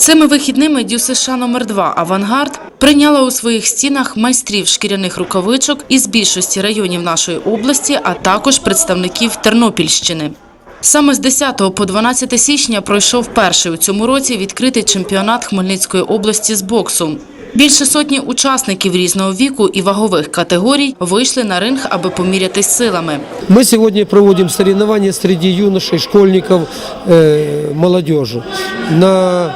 Цими вихідними Дю США номер 2 Авангард прийняла у своїх стінах майстрів шкіряних рукавичок із більшості районів нашої області, а також представників Тернопільщини. Саме з 10 по 12 січня пройшов перший у цьому році відкритий чемпіонат Хмельницької області з боксу. Більше сотні учасників різного віку і вагових категорій вийшли на ринг, аби помірятись силами. Мы сегодня проводим соревнования среди юношей, школьников, э, молодежи. На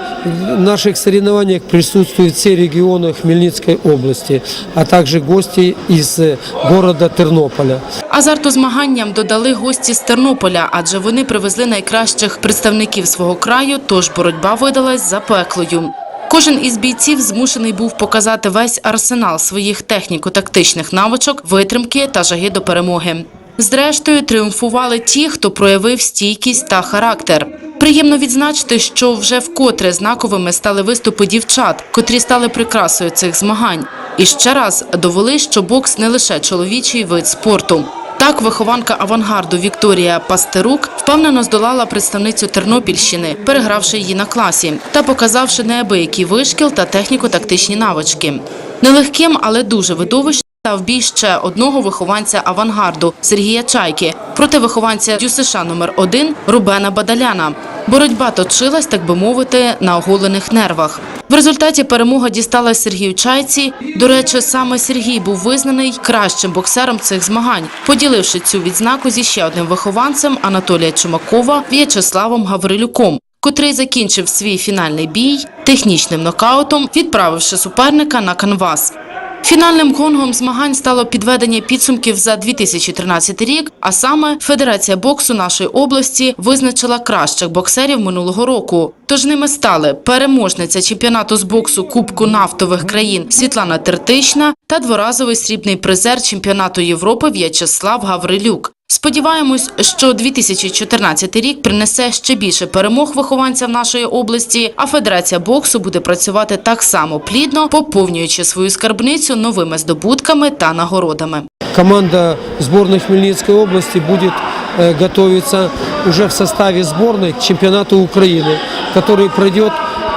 наших соревнованиях присутствуют все регионы Хмельницкой области, а также гости из э, города Тернополя. Азарту змаганням додали гості з Тернополя, адже вони привезли найкращих представників свого краю, тож боротьба видалась запеклою. Кожен із бійців змушений був показати весь арсенал своїх техніко-тактичних навичок, витримки та жаги до перемоги. Зрештою, тріумфували ті, хто проявив стійкість та характер. Приємно відзначити, що вже вкотре знаковими стали виступи дівчат, котрі стали прикрасою цих змагань. І ще раз довели, що бокс не лише чоловічий вид спорту. Так, вихованка авангарду Вікторія Пастерук впевнено здолала представницю Тернопільщини, перегравши її на класі та показавши неабиякий вишкіл та техніко-тактичні навички. Нелегким, але дуже видовищним став бій ще одного вихованця авангарду Сергія Чайки проти вихованця ДЮСШ номер 1 Рубена Бадаляна. Боротьба точилась, так би мовити, на оголених нервах. В результаті перемога дісталась Сергію Чайці. До речі, саме Сергій був визнаний кращим боксером цих змагань, поділивши цю відзнаку зі ще одним вихованцем Анатолія Чумакова В'ячеславом Гаврилюком, котрий закінчив свій фінальний бій технічним нокаутом, відправивши суперника на канвас. Фінальним гонгом змагань стало підведення підсумків за 2013 рік, а саме Федерація боксу нашої області визначила кращих боксерів минулого року. Тож ними стали переможниця чемпіонату з боксу Кубку нафтових країн Світлана Тертична та дворазовий срібний призер чемпіонату Європи В'ячеслав Гаврилюк. Сподіваємось, що 2014 рік принесе ще більше перемог вихованцям нашої області, а Федерація боксу буде працювати так само плідно, поповнюючи свою скарбницю новими здобутками та нагородами. Команда сборной Хмельницкой области будет э, готовиться уже в составе сборной к чемпионату Украины, который пройдет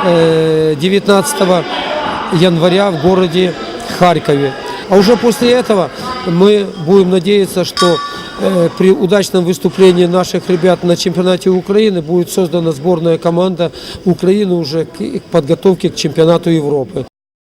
э, 19 января в городе Харькове. А уже после этого мы будем надеяться, что э, при удачном выступлении наших ребят на чемпионате Украины будет создана сборная команда Украины уже к к подготовке к чемпионату Европы.